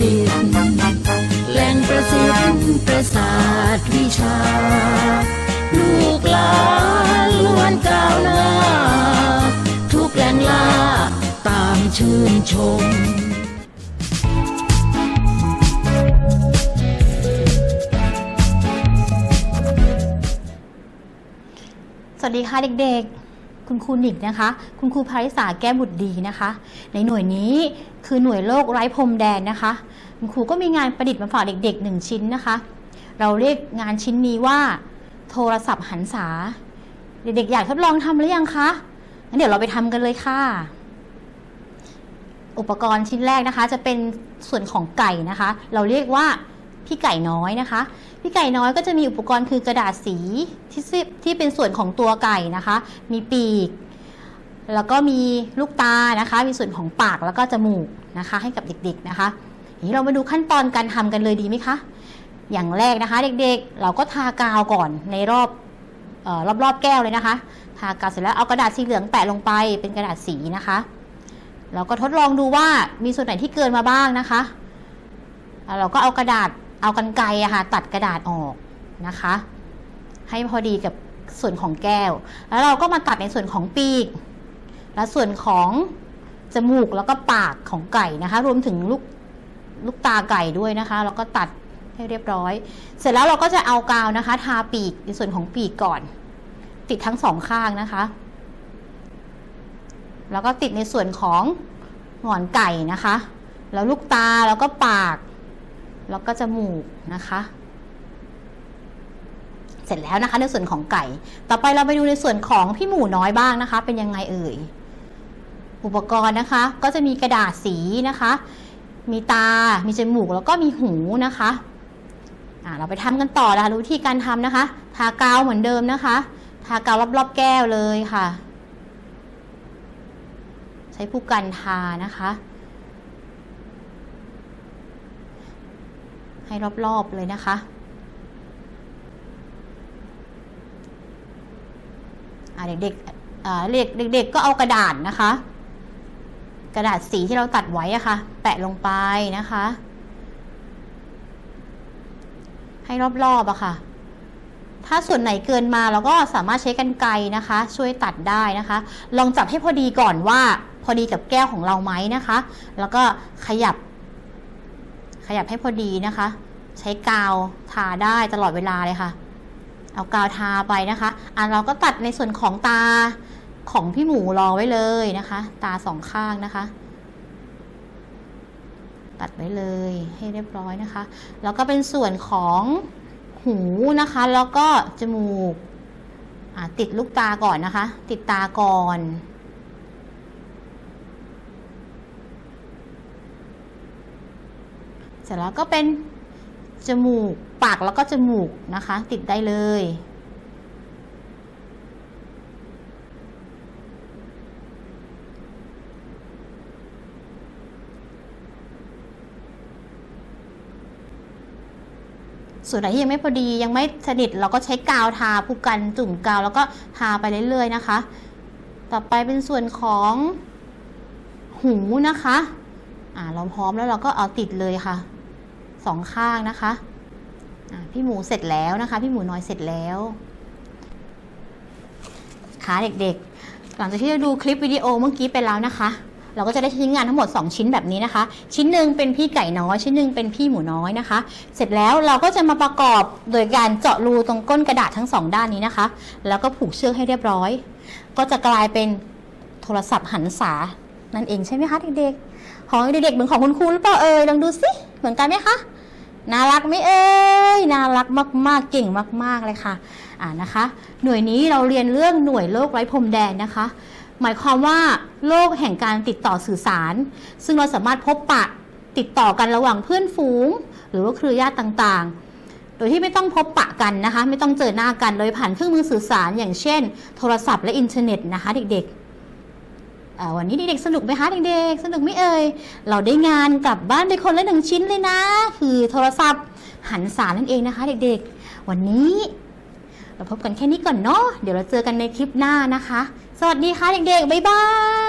สิทธิ์แหล่งประสิทธิ์ประสาทวิชา ลูกหลานล้วนก้าวหน้า ทุกแหล่งล่าตามชื่นชมสวัสดีค่ะเด็กๆ คุณครูหนิกนะคะ คุณครูภาริสาแก้บุตรดีนะคะ ในหน่วยนี้คือหน่วยโลกไร้พรมแดนนะคะ คุณครูก็มีงานประดิษฐ์มาฝากเด็กๆหนึ่งชิ้นนะคะ เราเรียกงานชิ้นนี้ว่า โทรศัพท์หันษา เด็กๆอยากทดลองทำหรือยังคะงั้นเดี๋ยวเราไปทำกันเลยค่ะ อุปกรณ์ชิ้นแรกนะคะ จะเป็นส่วนของไก่นะคะ เราเรียกว่า พี่ไก่น้อยนะคะ พี่ไก่น้อยก็จะมีอุปกรณ์คือกระดาษสีที่ที่เป็นส่วนของตัวไก่นะคะ มีปีก แล้วก็มีลูกตานะคะ มีส่วนของปากแล้วก็จมูกนะคะ ให้กับเด็กๆนะคะนี้เรามาดูขั้นตอนการทำกันเลยดีไหมคะ อย่างแรกนะคะ เด็กๆ เราก็ทากาวก่อนในรอบเออรอบแก้วเลยนะคะ ทากาวเสร็จแล้วเอากระดาษสีเหลืองแปะลงไปเป็นกระดาษสีนะคะเราก็ทดลองดูว่ามีส่วนไหนที่เกินมาบ้างนะคะ เราก็เอากระดาษ เอากันไกรอะค่ะตัดกระดาษออกนะคะ ให้พอดีกับส่วนของแก้ว แล้วเราก็มาตัดในส่วนของปีก และส่วนของจมูกแล้วก็ปากของไก่นะคะ รวมถึงลูกลูกตาไก่ด้วยนะคะ แล้วก็ตัดให้เรียบร้อย เสร็จแล้วเราก็จะเอากาวนะคะ ทาปีกในส่วนของปีกก่อน ติดทั้งสองข้างนะคะ แล้วก็ติดในส่วนของหงอนไก่นะคะ แล้วลูกตาแล้วก็ปาก แล้วก็จมูกนะคะ เสร็จแล้วนะคะในส่วนของไก่ ต่อไปเราไปดูในส่วนของพี่หมูน้อยบ้างนะคะ เป็นยังไงเอ่ย อุปกรณ์นะคะ ก็จะมีกระดาษสีนะคะ มีตา มีจมูก แล้วก็มีหูนะคะอ่าเราไปทำกันต่อนะคะรู้วิธีการทำนะคะ ทากาวเหมือนเดิมนะคะ ทากาวรอบๆแก้วเลยค่ะ ใช้ผู้กันทานะคะ ให้รอบ ๆ เลยนะคะ เด็กๆเด็กเด็กๆก็เอากระดาษนะคะ กระดาษสีที่เราตัดไว้อะค่ะ แปะลงไปนะคะ ให้รอบๆอะค่ะ ถ้าส่วนไหนเกินมาเราก็สามารถใช้กรรไกรนะคะ ช่วยตัดได้นะคะ ลองจับให้พอดีก่อนว่าพอดีกับแก้วของเราไหมนะคะ แล้วก็ขยับ ขยับให้พอดีนะคะ ใช้กาวทาได้ตลอดเวลาเลยค่ะ เอากาวทาไปนะคะอะเราก็ตัดในส่วนของตาของพี่หมูรอไว้เลยนะคะ ตาสองข้างนะคะ ตัดไว้เลยให้เรียบร้อยนะคะ แล้วก็เป็นส่วนของหูนะคะ แล้วก็จมูกติดลูกตาก่อนนะคะ ติดตาก่อน เสร็จแล้วก็เป็นจมูกปากแล้วก็จมูกนะคะ ติดได้เลยส่วนไหนที่ยังไม่พอดียังไม่สนิทเราก็ใช้กาวทาผู้กันจุ่มกาวแล้วก็ทาไปเรื่อยๆนะคะ ต่อไปเป็นส่วนของหูนะคะ อ่าเราพร้อมแล้วเราก็เอาติดเลยค่ะ สองข้างนะคะพี่หมูเสร็จแล้วนะคะ พี่หมูน้อยเสร็จแล้วค่ะเด็กๆ หลังจากที่เราดูคลิปวิดีโอเมื่อกี้ไปแล้วนะคะ เราก็จะได้ชิ้นงานทั้งหมด 2 ชิ้นแบบนี้นะคะ ชิ้นหนึ่งเป็นพี่ไก่น้อย ชิ้นหนึ่งเป็นพี่หมูน้อยนะคะ เสร็จแล้วเราก็จะมาประกอบโดยการเจาะรูตรงก้นกระดาษทั้งสองด้านนี้นะคะ แล้วก็ผูกเชือกให้เรียบร้อย ก็จะกลายเป็นโทรศัพท์หันษานั่นเองใช่ไหมคะเด็กๆ ของเด็กๆเหมือนของคุณครูหรือเปล่าเอ่ยลองดูสิเหมือนกันไหมคะ น่ารักไหมเอ่ยน่ารักมากๆ เก่งมาก ๆ เลยค่ะ อ่านะคะ หน่วยนี้เราเรียนเรื่องหน่วยโลกไร้พรมแดนนะคะ หมายความว่าโลกแห่งการติดต่อสื่อสาร ซึ่งเราสามารถพบปะติดต่อกันระหว่างเพื่อนฝูง หรือว่าเครือญาติต่างๆ โดยที่ไม่ต้องพบปะกันนะคะ ไม่ต้องเจอหน้ากันโดยผ่านเครื่องมือสื่อสาร อย่างเช่น โทรศัพท์และอินเทอร์เน็ตนะคะ เด็กๆ วันนี้เด็กๆสนุกไหมคะเด็กๆสนุกไหมเอ่ยเราได้งานกลับบ้านไปคนละหนึ่งชิ้นเลยนะ คือโทรศัพท์หันสารนั่นเองนะคะ เด็กๆ วันนี้ เราพบกันแค่นี้ก่อนเนาะเดี๋ยวเราเจอกันในคลิปหน้านะคะ สวัสดีค่ะเด็กๆบ๊ายบาย